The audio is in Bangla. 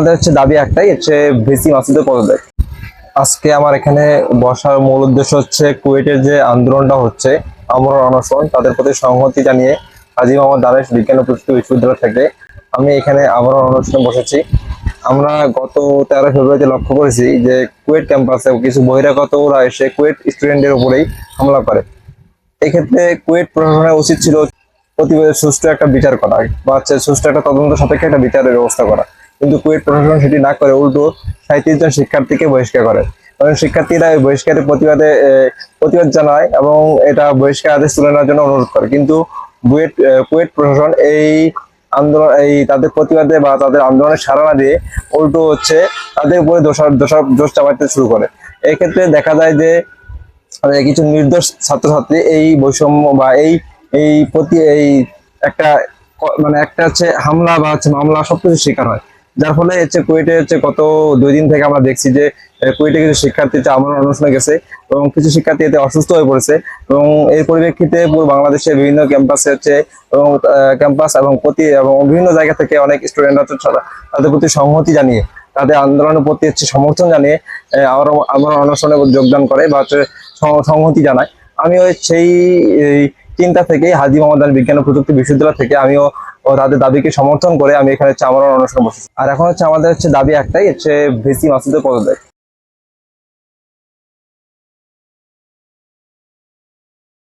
আমাদের হচ্ছে দাবি একটাই হচ্ছে ভিসি মাসুদের পদত্যাগ আজকে আমার এখানে বসার মূল উদ্দেশ্য হচ্ছে কুয়েটের যে আন্দোলনটা হচ্ছে, আমর অনশন তাদের প্রতি সংহতি জানিয়ে হাজি মোহাম্মদ দানেশ বিজ্ঞান ও প্রযুক্তি বিশ্ববিদ্যালয় থেকে আমি এখানে আমর অনশনে বসেছি। আমরা গত তেরো ফেব্রুয়ারিতে লক্ষ্য করেছি যে কুয়েট ক্যাম্পাসে কিছু বহিরাগতরা এসে কুয়েট স্টুডেন্টের উপরেই হামলা করে। এক্ষেত্রে কুয়েট প্রশাসনের উচিত ছিল প্রতিবাদের সুষ্ঠু একটা বিচার করা বা হচ্ছে সুষ্ঠু একটা তদন্ত সাপেক্ষে একটা বিচারের ব্যবস্থা করা। কিন্তু কুয়েট প্রশাসন সেটি না করে, উল্টো সাঁত্রিশ জন শিক্ষার্থীকে বহিষ্কার করে। কারণ শিক্ষার্থীরা এই বহিষ্কারের প্রতিবাদে প্রতিবাদ জানায় এবং এটা বহিষ্কার আদেশ তুলে নেওয়ার জন্য অনুরোধ করে। কিন্তু বুয়েট কুয়েট প্রশাসন এই আন্দোলন, এই তাদের প্রতিবাদে বা তাদের আন্দোলনে সাড়া না দিয়ে উল্টো হচ্ছে তাদের উপরে দোষার দোষার দোষ চাপাইতে শুরু করে। এক্ষেত্রে দেখা যায় যে কিছু নির্দোষ ছাত্রছাত্রী এই বৈষম্য বা এই এই প্রতি, এই একটা মানে একটা হচ্ছে হামলা বা হচ্ছে মামলা সবকিছু শিকার হয়। যার ফলে হচ্ছে কুয়েটে হচ্ছে গত দুই দিন থেকে আমরা দেখছি যে কুয়েটে কিছু শিক্ষার্থী হচ্ছে আমার অনুষ্ঠানে গেছে এবং কিছু শিক্ষার্থী এতে অসুস্থ হয়ে পড়েছে এবং এই পরিপ্রেক্ষিতে পুরো বাংলাদেশের বিভিন্ন ক্যাম্পাসে হচ্ছে এবং ক্যাম্পাস এবং প্রতি, এবং বিভিন্ন জায়গা থেকে অনেক স্টুডেন্ট হচ্ছে তাদের প্রতি সংহতি জানিয়ে, তাদের আন্দোলনের প্রতি হচ্ছে সমর্থন জানিয়ে আমার আমার অনশনে যোগদান করে বা হচ্ছে সংহতি জানায়। আমিও সেই চিন্তা থেকে হাজি মোহাম্মদ বিজ্ঞান ও প্রযুক্তি বিশ্ববিদ্যালয় থেকে আমিও ও তাদের দাবিকে সমর্থন করে আমি এখানে হচ্ছে আমার অনশনে বসেছি। আর এখন হচ্ছে আমাদের হচ্ছে দাবি একটাই, হচ্ছে ভিসি মাসুদের পদত্যাগ।